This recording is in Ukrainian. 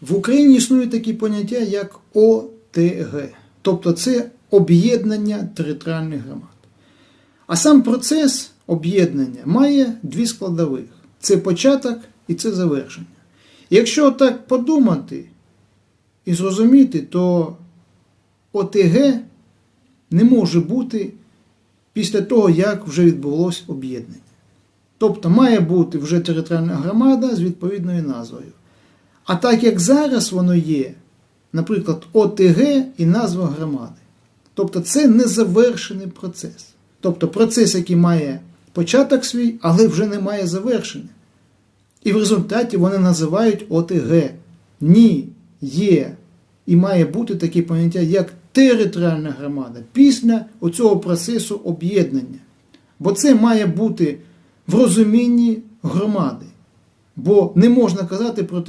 В Україні існує такі поняття, як ОТГ, тобто це об'єднання територіальних громад. А сам процес об'єднання має дві складових: це початок і це завершення. Якщо так подумати і зрозуміти, то ОТГ не може бути після того, як вже відбулося об'єднання. Тобто має бути вже територіальна громада з відповідною назвою. А так як зараз воно є, наприклад, ОТГ і назва громади. Тобто це незавершений процес. Тобто процес, який має початок свій, але вже не має завершення. І в результаті вони називають ОТГ. Ні, є і має бути таке поняття, як територіальна громада після оцього процесу об'єднання. Бо це має бути в розумінні громади. Бо не можна казати про те,